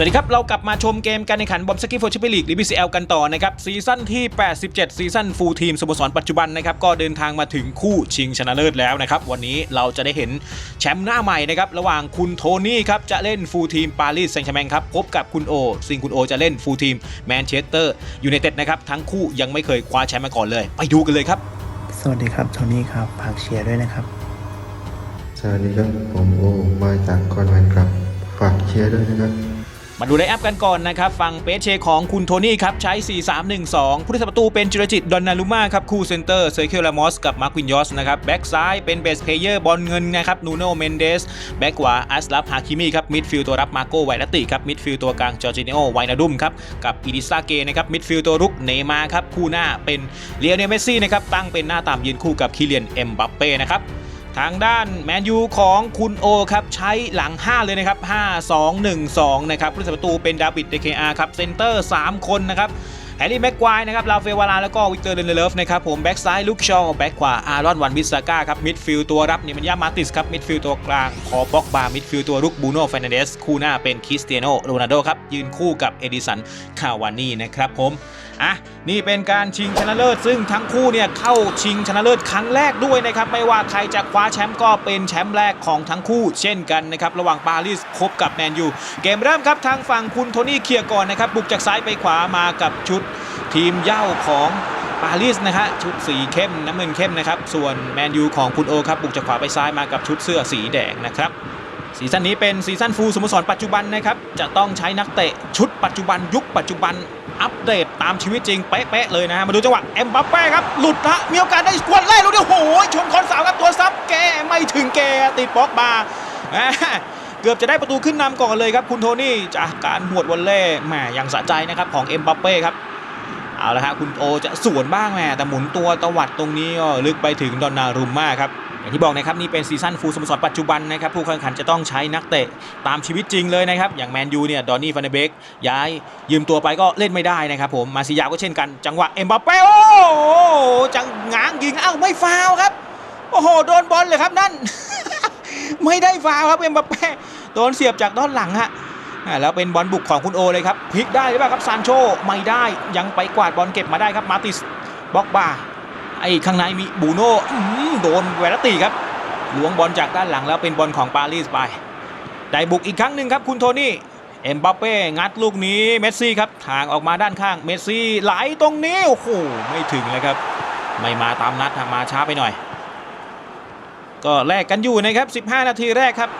สวัสดีครับ เรากลับมาชมเกมการแข่งขันบอมสกี้โฟชิปลีกหรือ BCL กันต่อนะครับ ซีซั่นที่ 87 ซีซั่นฟูลทีมสโมสรปัจจุบันนะครับ ก็เดินทางมาถึงคู่ชิงชนะเลิศแล้วนะครับ วันนี้เราจะได้เห็นแชมป์หน้าใหม่นะครับ ระหว่างคุณโทนี่ครับ จะเล่นฟูลทีมปารีสแซงต์แชร์แมงครับ พบกับคุณโอ ซึ่งคุณโอจะเล่นฟูลทีมแมนเชสเตอร์ยูไนเต็ดนะครับทั้งคู่ยังไม่เคยคว้าแชมป์มาก่อนเลย ไปดูกันเลยครับสวัสดีครับโทนี่ครับฝากเชียร์ด้วยนะครับสวัสดีครับผมโอมาจากคอนแวนครับฝากเชียร์ด้วยนะครับ มาดูในแอปกันก่อนนะครับฝั่งเปเชของคุณโทนี่ครับ ใช้ 4-3-1-2 ผู้รักษาประตูเป็นจิรจิต ดอนนารุมาครับ คู่เซนเตอร์เซอร์เคิลลามอสกับมาร์ควินยอสนะครับ แบ็กซ้ายเป็นเบสเพลเยอร์บอลเงินนะครับ นูโนเมนเดส แบ็กขวาอัสลับฮาคิมีครับ มิดฟิลด์ตัวรับมาโกไวรัตติครับ มิดฟิลด์ตัวกลางจอร์จิเนโอไวนาดุมครับ กับอีดิซาเกนะครับ มิดฟิลด์ตัวรุกเนมาครับ คู่หน้าเป็นเลียเนลเมซี่นะครับ ตั้งเป็นหน้าตามยืนคู่กับคิเลียนเอ็มบัปเป้นะครับ ทางด้านแมนยูของคุณโอครับใช้หลัง 5 เลยนะครับ 5 2 1 2 นะครับผู้รักษาประตูเป็นดาวิดเดเคอาครับเซนเตอร์ 3 คนนะครับแฮร์รี่แม็กควายนะครับลาเฟวาลาแล้วก็วิกเตอร์เดนเลฟนะครับผมแบ็กซ้ายลุคชอแบ็กขวาอารอนวันบิสซาก้าครับมิดฟิลตัวรับนิมันยามาติสครับมิดฟิลตัวกลางพอบ็อกบามิดฟิลตัวรุกบูโน่เฟรนเดสคู่หน้าเป็นคริสเตียโนโรนัลโดครับยืนคู่กับเอดิสันคาวานี่นะครับผม อะนี่เป็นการชิงชนะเลิศ ซึ่งทั้งคู่เนี่ยเข้าชิงชนะเลิศครั้งแรกด้วยนะครับไม่ว่าใครจะคว้าแชมป์ก็เป็นแชมป์แรกของทั้งคู่ เช่นกันนะครับระหว่างปารีสพบกับแมนยูเกมเริ่มครับทางฝั่งคุณโทนี่เคลียร์ก่อนนะครับบุกจากซ้ายไปขวามากับชุดทีมเย้าของปารีสนะฮะชุดสีเข้มน้ำเงินเข้มนะครับส่วนแมนยูของคุณโอครับบุกจากขวาไปซ้ายมากับชุดเสื้อสีแดงนะครับ ซีซั่นนี้เป็นซีซั่นฟูลสโมสรปัจจุบันนะครับ จะต้องใช้นักเตะชุดปัจจุบันยุคปัจจุบันอัปเดตตามชีวิตจริง เป๊ะๆเลยนะฮะ มาดูจังหวะเอ็มบัปเป้ครับ หลุดนะมีโอกาสได้กวนไล่ลูกเดียวโอ้โหชนคอนสาวครับตัวซับแกไม่ถึงแกติดบล็อกบาเกือบจะได้ประตูขึ้นนำก่อนเลยครับคุณโทนี่จากการหวดวอลเล่แหมอย่างสะใจนะครับของเอ็มบัปเป้ครับเอาละฮะคุณโอจะสวนบ้างแหม่แต่หมุนตัวตวัดตรงนี้ก็ลึกไปถึงดอนนารุมมาครับ อย่างที่บอกนะครับนี่เป็นซีซั่นฟูลสโมสรปัจจุบันนะครับผู้แข่งขันจะต้องใช้นักเตะตามชีวิตจริงเลยนะครับอย่างแมนยูเนี่ยดอนนี่ฟันเดเบกย้ายยืมตัวไปก็เล่นไม่ได้นะครับผมมาซิยาก็เช่นกัน จังหวะเอ็มบัปเป้โอ้จังง้างยิงเอ้าไม่ฟาวครับโอ้โหโดนบอลเลยครับนั่น ไม่ได้ฟาวครับเอ็มบัปเป้โดนเสียบจากด้านหลังฮะแล้วเป็นบอลบุกของคุณโอเลยครับพลิกได้หรือเปล่าครับซานโชไม่ได้ยังไปกวาดบอลเก็บมาได้ครับมาติสบล็อกบา ไอ้ข้างในมีบูโน่โดนเวลตีครับล้วงบอลจากด้านหลังแล้วเป็นบอลของปารีสไปได้บุกอีกครั้งหนึ่งครับคุณโทนี่เอ็มบัปเป้งัดลูกนี้เมสซี่ครับทางออกมาด้านข้างเมสซี่ไหลตรงนี้โอ้โหไม่ถึงเลยครับ ไม่มาตามนัดมาช้าไปหน่อย ก็แลกกันอยู่นะครับ 15 นาทีแรกครับ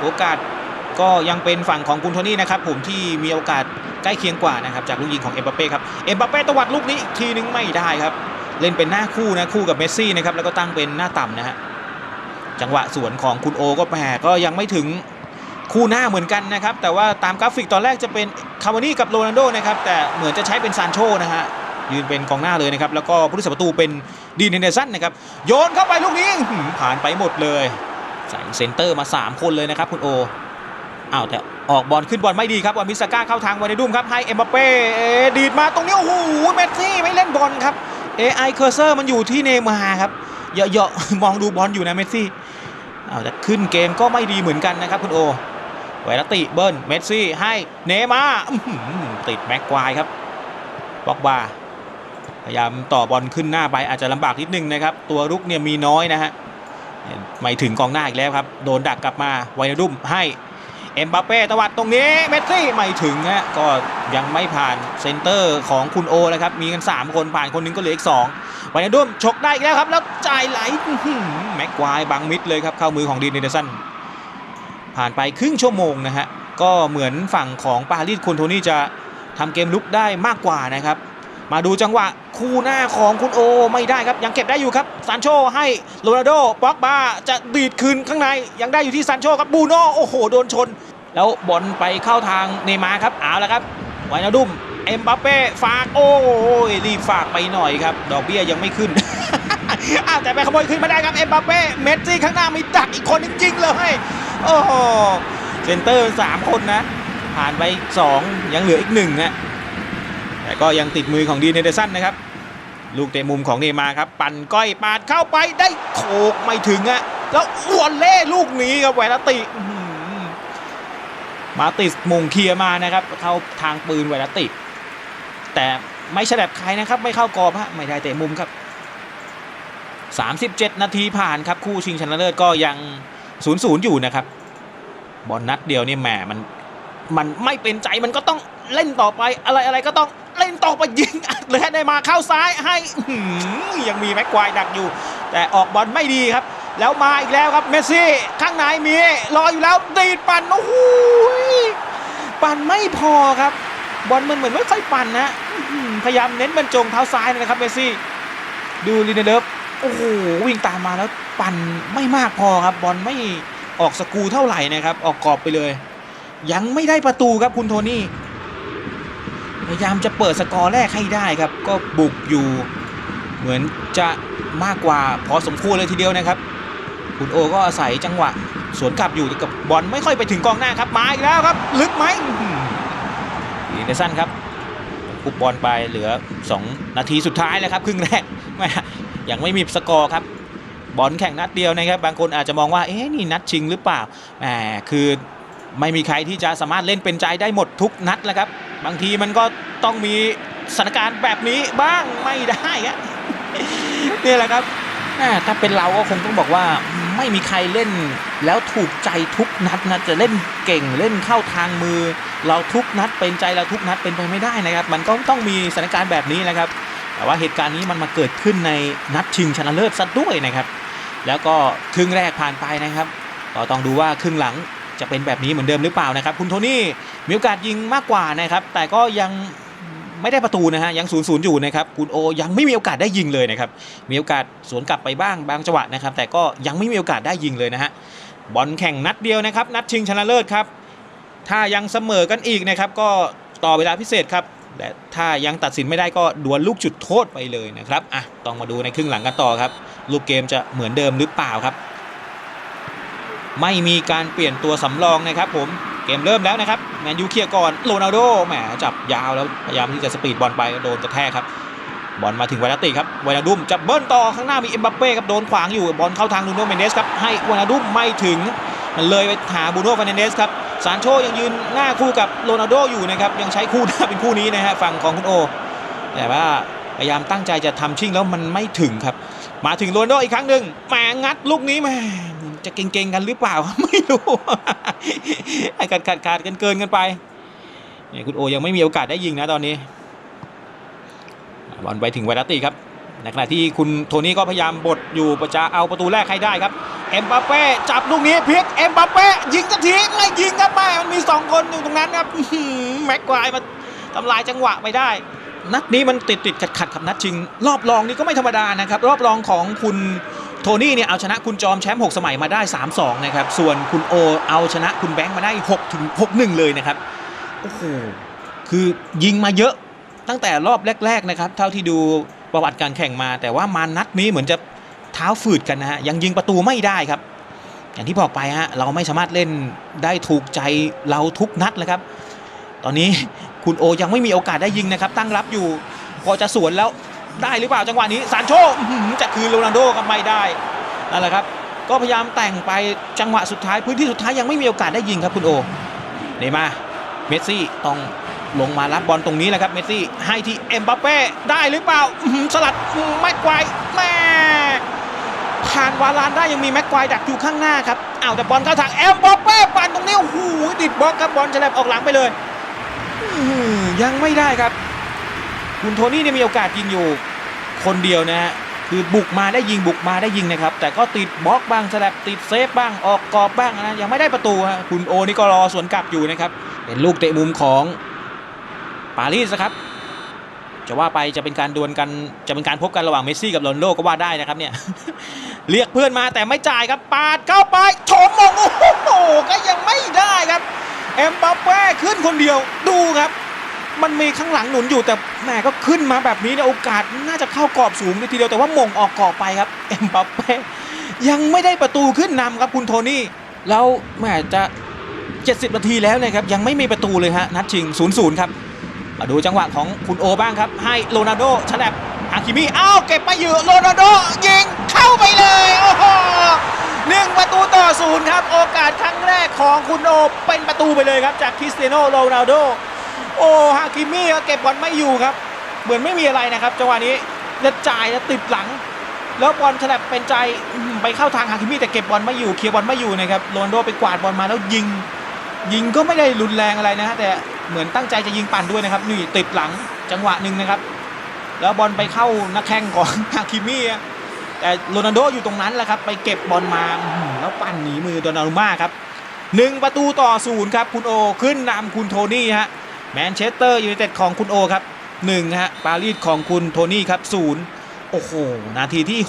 โอกาสก็ยังเป็นฝั่งของคุณโทนี่นะครับผมที่มีโอกาสใกล้เคียงกว่านะครับจากลูกยิงของเอ็มบัปเป้ครับเอ็มบัปเป้ตวัดลูกนี้อีกทีนึงไม่ได้ครับ เล่นเป็นหน้าคู่นะคู่กับเมสซี่นะครับแล้วก็ตั้งเป็นหน้าต่ำนะฮะจังหวะสวนของคุณโอก็แหมก็ยังไม่ถึงคู่หน้าเหมือนกันนะครับ แต่ว่าตามกราฟิกตอนแรกจะเป็นคาวานี่กับโรนัลโดนะครับแต่เหมือนจะใช้เป็นซานโชนะฮะยืนเป็นกองหน้าเลยนะครับแล้วก็ผู้รักษาประตูเป็นดีนเฮนเดอร์สันนะครับโยนเข้าไปลูกนี้ผ่านไปหมดเลยใส่เซนเตอร์มาสามคนเลยนะครับคุณโออ้าวแต่ออกบอลขึ้นบอลไม่ดีครับบอลมิสก้าเข้าทางวานิดุมครับให้เอ็มบัปเป้เอ๊ะดีดมาตรงนี้โอ้โหเมสซี่ไม่เล่นบอลครับ AI เคอร์เซอร์มันอยู่ที่เนมาร์ครับเหยาะๆมองดูบอลอยู่นะเมสซี่เอาแต่ขึ้นเกมก็ไม่ดีเหมือนกันนะครับคุณโอไวรัตติเบิ้ลเมสซี่ให้เนมาร์ติดแม็กควายครับบ็อกบาพยายามต่อบอลขึ้นหน้าไปอาจจะลำบากนิดนึงนะครับ ตัวรุกเนี่ยมีน้อยนะฮะไม่ถึงกองหน้าอีกแล้วครับ โดนดักกลับมาไวนาดุมให้ เอ็มบัปเป้ตวัดตรงนี้เมสซี่ไม่ถึงฮะก็ยังไม่ผ่านเซนเตอร์ของคุณโอเลยครับ มีกัน 3 คนผ่านคนหนึงก็เหลืออีก2วันนี้ดุมฉกได้อีกแล้วครับ แล้วจ่ายไหลแม็กควายบังมิดเลยครับ เข้ามือของดีนเนเดอร์สันผ่านไปครึ่งชั่วโมงนะฮะ ก็เหมือนฝั่งของปารีสคุณโทนี่จะทำเกมลุกได้มากกว่านะครับมาดูจังหวะคู่หน้าของคุณโอไม่ได้ครับ ยังเก็บได้อยู่ครับซานโชให้โรนัลโดป็อกบาจะดีดคืนข้างในยังได้อยู่ที่ซานโชครับบูโน่โอ้โห โดนชน แล้วบอลไปเข้าทางเนมาร์ครับเอาละครับไวนาดุมเอ็มบัปเป้ฝากโอ้ยรีบฝากไปหน่อยครับ ดอกเบี้ยยังไม่ขึ้นอ้าวแต่ไปขโมยขึ้นมาได้ครับเอ็มบัปเป้เมสซี่ข้างหน้ามีดักอีกคนจริงๆเลยโอ้โหเซนเตอร์3คนนะ ผ่านไป 2 ยังเหลืออีกหนึ่งนะแต่ก็ยังติดมือของดีเนเดอร์สันนะครับ ลูกเตะมุมของเนมาร์ครับ ปั่นก้อยปาดเข้าไปได้โขกไม่ถึงอะแล้วอวอลเล่ลูกนี้ครับแวนติ มาติสมุงเคลียร์มานะครับ เข้าทางปืนไวรัติ แต่ไม่ฉลับใครนะครับ ไม่เข้ากรอบฮะไม่ได้เตะมุมครับ 37 นาทีผ่านครับคู่ชิงชนะเลิศก็ยัง0-0อยู่นะครับ บอลนัดเดียวนี่แหมมันมันไม่เป็นใจมันก็ต้องเล่นต่อไปอะไรอะไรก็ต้องเล่นต่อไปยิงเลยได้มาเข้าซ้ายให้ยังมีแม็กควายดักอยู่ แต่ออกบอลไม่ดีครับ แล้วมาอีกแล้วครับเมสซี่ข้างในมีรออยู่แล้วดีดปั่นโอ้โหปั่นไม่พอครับ บอลมันเหมือนไม่ค่อยปั่นนะพยายามเน้นบรรจงเท้าซ้ายนะครับเมสซี่ดูลินเดเลฟโอ้โหวิ่งตามมาแล้วปั่นไม่มากพอครับ บอลไม่ออกสกูเท่าไหร่นะครับ ออกกรอบไปเลย ยังไม่ได้ประตูครับคุณโทนี่พยายามจะเปิดสกอร์แรกให้ได้ครับ ก็บุกอยู่ เหมือนจะมากกว่าพอสมควรเลยทีเดียวนะครับ คุณโอก็อาศัยจังหวะ สวนกลับอยู่กับบอลไม่ค่อยไปถึงกองหน้าครับมาอีกแล้วครับ ลึกไหมอื้อหืออีเดสันครับคุบบอลไปเหลือ 2 นาทีสุดท้ายแล้วครับ ครึ่งแรกแม่ยังไม่มีสกอร์ครับ บอลแข่งนัดเดียวนะครับ บางคนอาจจะมองว่าเอ๊ะนี่นัดชิงหรือเปล่าแหมคือไม่มีใครที่จะสามารถเล่นเป็นใจได้หมดทุกนัดแล้วครับ บางทีมันก็ต้องมีสถานการณ์แบบนี้บ้างไม่ได้ครับนี่แหละครับถ้าเป็นเราก็คงต้องบอกว่า ไม่มีใครเล่น แล้วถูกใจทุกนัดนะจะเล่นเก่งเล่นเข้าทางมือ เราทุกนัดเป็นใจเราทุกนัดเป็นไปไม่ได้นะครับ มันก็ต้องมีสถานการณ์แบบนี้นะครับ แต่ว่าเหตุการณ์นี้มันมาเกิดขึ้นในนัดชิงชนะเลิศซะด้วยนะครับ แล้วก็ครึ่งแรกผ่านไปนะครับก็ต้องดูว่าครึ่งหลังจะเป็นแบบนี้เหมือนเดิมหรือเปล่านะครับ คุณโทนี่มีโอกาสยิงมากกว่านะครับ แต่ก็ยัง ไม่ได้ประตูนะฮะยังศูนย์ศูนย์อยู่นะครับคุณโอยังไม่มีโอกาสได้ยิงเลยนะครับมีโอกาสสวนกลับไปบ้างบางจังหวะนะครับแต่ก็ยังไม่มีโอกาสได้ยิงเลยนะฮะบอลแข่งนัดเดียวนะครับนัดชิงชนะเลิศครับถ้ายังเสมอกันอีกนะครับก็ต่อเวลาพิเศษครับและถ้ายังตัดสินไม่ได้ก็ดวลลูกจุดโทษไปเลยนะครับอะต้องมาดูในครึ่งหลังกันต่อครับลูกเกมจะเหมือนเดิมหรือเปล่าครับ ไม่มีการเปลี่ยนตัวสำรองนะครับผม เกมเริ่มแล้วนะครับแมนยูเคลียร์ก่อนโรนัลโดแหมจับยาวแล้วพยายามที่จะสปีดบอลไปโดนกระแทกครับบอลมาถึงไวนาติครับไวนาดุมจะเบิ้ลต่อข้างหน้ามีเอ็มบัปเป้ครับโดนขวางอยู่บอลเข้าทางนูโนเมนเดสครับให้ไวนาดุมไม่ถึงมันเลยไปหาบูโน่ฟาเนเดสครับซานโชยังยืนหน้าคู่กับโรนัลโดอยู่นะครับยังใช้คู่หน้าเป็นคู่นี้นะฮะฝั่งของคุณโอ แต่ว่าพยายามตั้งใจจะทำชิ่งแล้วมันไม่ถึงครับ มาถึงโรนัลโดอีกครั้งหนึ่งแหมงัดลูกนี้แหม จะเก่งๆกันหรือเปล่าไม่รู้ไอ้ขาดขาดขาดกันเกินกันไปเนี่ยคุณโอยังไม่มีโอกาสได้ยิงนะตอนนี้บอลไปถึงไวรัตติครับในขณะที่คุณโทนี่ก็พยายามบดอยู่จะเอาประตูแรกให้ได้ครับเอ็มบัปเป้จับลูกนี้พลิกเอ็มบัปเป้ยิงสักทีไม่ยิงครับแม่มันมีสองคนอยู่ตรงนั้นครับแม็กควายมาทำลายจังหวะไปได้ นัดนี้มันติดติดขัดขัดๆกับนัดชิง รอบรองนี่ก็ไม่ธรรมดานะครับ รอบรองของคุณ โทนี่เนี่ยเอาชนะคุณจอมแชมป์6สมัยมาได้ 3-2 นะครับ ส่วนคุณโอเอาชนะคุณแบงค์มาได้6ถึง6-1 เลยนะครับ โอ้โห คือยิงมาเยอะตั้งแต่รอบแรก ๆ นะครับ เท่าที่ดูประวัติการแข่งมา แต่ว่ามานัดนี้เหมือนจะเท้าฝืดกันนะฮะ ยังยิงประตูไม่ได้ครับ อย่างที่บอกไปฮะ เราไม่สามารถเล่นได้ถูกใจเราทุกนัดเลยครับ ตอนนี้คุณโอยังไม่มีโอกาสได้ยิงนะครับ ตั้งรับอยู่พอจะสวนแล้ว ได้หรือเปล่าจังหวะนี้ซานโชจะคืนโรนัลโดก็ไม่ได้นั่นแหละครับ ก็พยายามแต่งไปจังหวะสุดท้ายพื้นที่สุดท้ายยังไม่มีโอกาสได้ยิงครับคุณโอเนมาเมสซี่ต้องลงมารับบอลตรงนี้แหละครับเมสซี่ให้ที่เอ็มบัปเป้ได้หรือเปล่าสลัดแม็กควายแม่ผ่านวาลานได้ยังมีแม็กควายดักอยู่ข้างหน้าครับอ้าวแต่บอลเข้าทางเอ็มบัปเป้ปั่นตรงนี้โอ้โหติดบล็อกครับบอลฉลับออกหลังไปเลยยังไม่ได้ครับ คุณโทนี่เนี่ยมีโอกาสยิงอยู่คนเดียวนะฮะคือบุกมาได้ยิงบุกมาได้ยิงนะครับ แต่ก็ติดบล็อกบ้างสลับติดเซฟบ้างออกกรอบบ้างนะยังไม่ได้ประตูฮะคุณโอนี่ก็รอสวนกลับอยู่นะครับ เป็นลูกเตะมุมของปารีสครับ จะว่าไปจะเป็นการดวลกันจะเป็นการพบกันระหว่างเมสซี่กับโรนโดก็ว่าได้นะครับเนี่ยเรียกเพื่อนมาแต่ไม่จ่ายครับปาดเข้าไปโฉมมงโอ้โหก็ยังไม่ได้ครับเอ็มบัปเป้ขึ้นคนเดียวดูครับ มันมีข้างหลังหนุนอยู่แต่แหมก็ขึ้นมาแบบนี้เนี่ยโอกาสน่าจะเข้ากรอบสูงเลยทีเดียวแต่ว่ามงออกกรอบไปครับเอ็มบัปเป้ยังไม่ได้ประตูขึ้นนำครับคุณโทนี่แล้วแหมจะ 70 นาทีแล้วนะครับยังไม่มีประตูเลยฮะนัดชิง 0-0 ครับมาดูจังหวะของคุณโอบ้างครับ ให้โรนัลโดฉลับฮาคิมิอ้าวเก็บไปอยู่โรนัลโดยิงเข้าไปเลยโอ้โหหนึ่งประตูต่อศูนย์ครับ โอกาสครั้งแรกของคุณคุณโอเป็นประตูไปเลยครับ จากคริสเตียโนโรนัลโด โอ้ฮาคิมิก็เก็บบอลไม่อยู่ครับ เหมือนไม่มีอะไรนะครับจังหวะนี้จะจ่ายแล้วติดหลัง แล้วบอลฉลับเป็นใจไปเข้าทางฮาคิมิแต่เก็บบอลไม่อยู่เคลียร์บอลไม่อยู่นะครับโรนโดไปกวาดบอลมาแล้วยิง ยิงก็ไม่ได้รุนแรงอะไรนะฮะแต่เหมือนตั้งใจจะยิงปั่นด้วยนะครับนี่ติดหลังจังหวะหนึ่งนะครับ แล้วบอลไปเข้านักแข่งของฮาคิมิอะแต่โรนัลโดอยู่ตรงนั้นแหละครับไปเก็บบอลมาแล้วปั่นหนีมือโดนารุม่าครับหนึ่งประตูต่อศูนย์ครับคุณโอขึ้นนำคุณโทนี่ฮะ แมนเชสเตอร์ยูไนเต็ดของคุณโอครับหนึ่งฮะปารีสของคุณโทนี่ครับศูนย์โอ้โห นาทีที่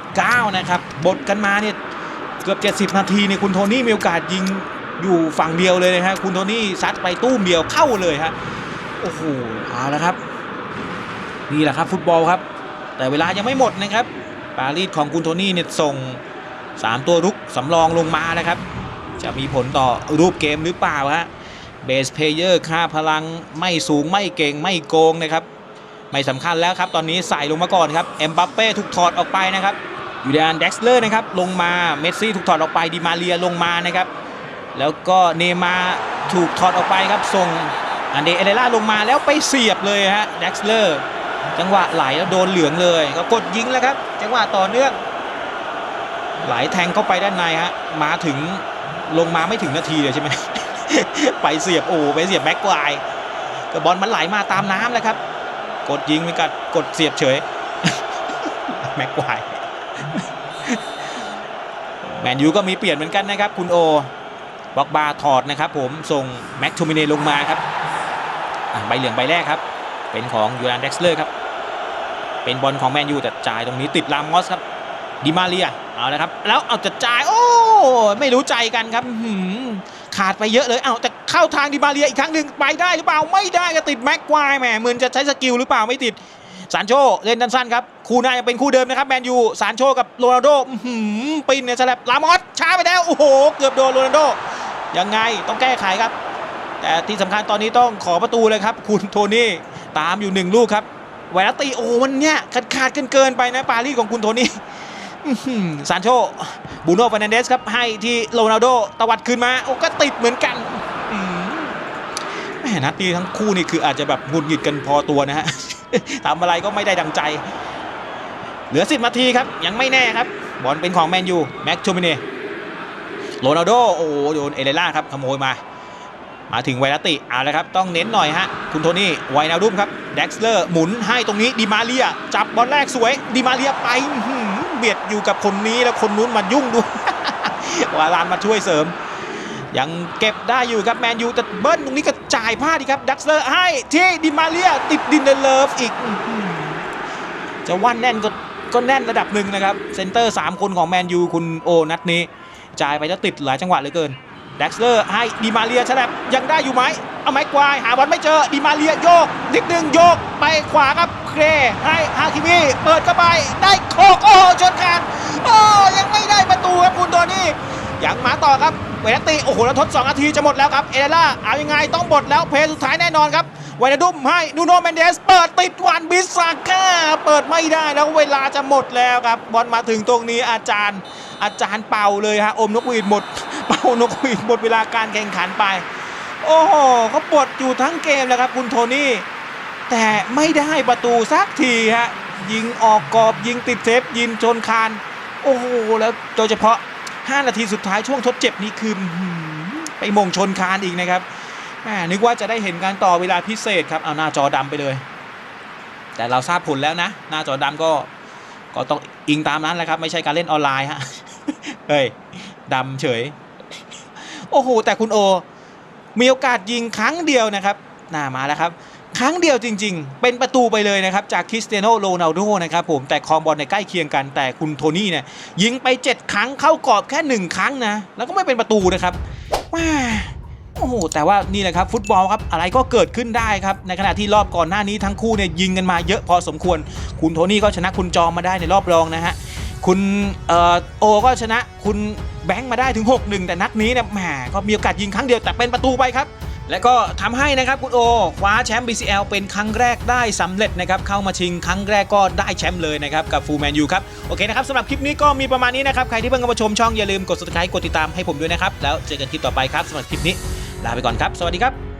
69 นะครับ บทกันมาเนี่ยเกือบ 70 นาทีเนี่ยคุณโทนี่มีโอกาสยิงอยู่ฝั่งเดียวเลยนะฮะคุณโทนี่ซัดไปตู้มเดียวเข้าเลยฮะโอ้โหเอาละครับนี่แหละครับฟุตบอลครับ แต่เวลายังไม่หมดนะครับ ปารีสของคุณโทนี่เนี่ยส่ง 3 ตัวรุกสำรองลงมานะครับ จะมีผลต่อรูปเกมหรือเปล่าฮะ เบสเพเยอร์ค่าพลังไม่สูงไม่เก่งไม่โกงนะครับไม่สำคัญแล้วครับตอนนี้ใส่ลงมาก่อนครับเอ็มบัปเป้ถูกถอดออกไปนะครับยูเดนเด็กซ์เลอร์นะครับลงมาเมสซี่ถูกถอดออกไปดิมาเรียลงมานะครับแล้วก็เนมาถูกถอดออกไปครับส่งอันเดเอเดล่าลงมาแล้วไปเสียบเลยฮะเด็กซ์เลอร์จังหวะไหลแล้วโดนเหลืองเลยก็กดยิงแล้วครับ จังหวะต่อเนื่องไหลแทงเข้าไปด้านในฮะมาถึงลงมาไม่ถึงนาทีเลยใช่ไหม ไปเสียบโอ้ไปเสียบแม็กควายก็บอลมันไหลมาตามน้ำแล้วครับ กดยิงไปกัดกดเสียบเฉยแม็กควายแมนยูก็มีเปลี่ยนเหมือนกันนะครับ คุณโอบอกบาถอดนะครับ ผมส่งแม็กทูมิเนลงมาครับใบเหลืองใบแรกครับ เป็นของยูรานเด็กซ์เลอร์ครับ เป็นบอลของแมนยูแต่จ่ายตรงนี้ติดลามอสครับดิมาเรียเอาละครับ แล้วเอาจะจ่าย โอ้ ไม่รู้ใจกันครับ ขาดไปเยอะเลย เอาแต่เข้าทางดิมาเรียอีกครั้งหนึ่งไปได้หรือเปล่า ไม่ได้ก็ติดแม็กควายแหมเหมือนจะใช้สกิลหรือเปล่าไม่ติดซานโชเล่นสั้นๆครับ คู่หน้ายังเป็นคู่เดิมนะครับแมนยูซานโชกับโรนัลโด้ปินเนี่ยฉลับลามอสช้าไปแล้ว โอ้โห เกือบโดนโรนัลโดยังไงต้องแก้ไขครับ แต่ที่สำคัญตอนนี้ต้องขอประตูเลยครับ คุณโทนี่ตามอยู่หนึ่งลูกครับไวรัสตีโอ้มันเนี่ยขาดขาดเกินเกินไปนะปารีสของคุณโทนี่ ซานโชบูโน่ฟานันเดสครับให้ที่โรนัลโดตวัดคืนมาโอ้ก็ติดเหมือนกันอื้อหือแม่นัดนี้ทั้งคู่นี่คืออาจจะแบบหงุดหงิดกันพอตัวนะฮะทำอะไรก็ไม่ได้ดังใจ เหลือ10นาทีครับ ยังไม่แน่ครับ บอลเป็นของแมนยูแม็กชูมิเน่โรนัลโดโอ้โดนเอเลล่าครับขโมยมา มาถึงไวรัติเอาละครับ ต้องเน้นหน่อยฮะ คุณโทนี่ไวนาดุมครับเด็กซ์เลอร์หมุนให้ตรงนี้ดิมาเรีย จับบอลแรกสวยดิมาเรียไปอื เบียดอยู่กับคนนี้แล้วคนนู้นมายุ่งด้วยวาลานมาช่วยเสริม ยังเก็บได้อยู่ครับแมนยูแต่เบิ้ลตรงนี้ก็จ่ายพลาดดีครับ ดักเลอร์ให้ที่ดิมาเรียติดดินเดเลฟอีก จะว่านแน่นก็ก็แน่นระดับหนึ่งนะครับ เซนเตอร์ 3 คนของแมนยูคุณโอนัดนี้ จ่ายไปแล้วติดหลายจังหวะเหลือเกินด็กเลอร์ให้ดิมาเรียฉลับยังได้อยู่ไหม เอาไม้กวายหาบอลไม่เจอดิมาเรียโยก นิดนึงโยกไปขวาครับเครให้ฮาคิมิเปิดเข้าไปได้โคกโอ้ชนคานโอ้ยังไม่ได้ประตูครับคุณโทนี่ยังมาต่อครับเวนตติโอ้โหแล้วทด2นาทีจะหมดแล้วครับเอเดล่าเอายังไงต้องบดแล้วเพลย์สุดท้ายแน่นอนครับไวนาดุมให้นูโนเมนเดส เปิดติดวันบิสซาก้าเปิดไม่ได้แล้วเวลาจะหมดแล้วครับบอลมาถึงตรงนี้อาจารย์ อาจารย์เป่าเลยฮะอมนกหวีดหมด เป่านกหวีดหมดเวลาการแข่งขันไป โอ้โหเขาปลดอยู่ทั้งเกมแล้วครับคุณโทนี่ แต่ไม่ได้ประตูสักทีฮะยิงออกกรอบยิงติดเซฟยิงชนคาน โอ้โหแล้วโดยเฉพาะ 5 นาทีสุดท้ายช่วงทดเจ็บนี่คือไปมงชนคานอีกนะครับแหมนึกว่าจะได้เห็นการต่อเวลาพิเศษครับเอาหน้าจอดำไปเลย แต่เราทราบผลแล้วนะ หน้าจอดำก็ก็ต้องอิงตามนั้นแหละครับ ไม่ใช่การเล่นออนไลน์ฮะเฮ้ยดำเฉย โอ้โหแต่คุณโอ มีโอกาสยิงครั้งเดียวนะครับน่ามาแล้วครับ ครั้งเดียวจริง ๆ เป็นประตูไปเลยนะครับ จากคริสเตียโนโรนัลโดนะครับผมแต่คอมบอลในใกล้เคียงกัน แต่คุณโทนี่เนี่ยยิงไป 7 ครั้งเข้ากรอบแค่ 1 ครั้งนะ แล้วก็ไม่เป็นประตูนะครับว้าโอ้โหแต่ว่านี่แหละครับฟุตบอลครับอะไรก็เกิดขึ้นได้ครับในขณะที่รอบก่อนหน้านี้ทั้งคู่เนี่ยยิงกันมาเยอะพอสมควร คุณโทนี่ก็ชนะคุณจอมมาได้ในรอบรองนะฮะ คุณเอ่อโอก็ชนะคุณแบงค์มาได้ถึง 6-1 แต่นัดนี้เนี่ยแหมก็มีโอกาสยิงครั้งเดียวแต่เป็นประตูไปครับ และก็ทำให้นะครับคุณโอคว้าแชมป์ BCL เป็นครั้งแรกได้สำเร็จนะครับ เข้ามาชิงครั้งแรกก็ได้แชมป์เลยนะครับ กับฟูแมนยูครับ โอเคนะครับสำหรับคลิปนี้ก็มีประมาณนี้นะครับ ใครที่เพิ่งเข้ามาชมช่องอย่าลืมกด subscribe กดติดตามให้ผมด้วยนะครับ แล้วเจอกันคลิปต่อไปครับสำหรับคลิปนี้ลาไปก่อนครับ สวัสดีครับ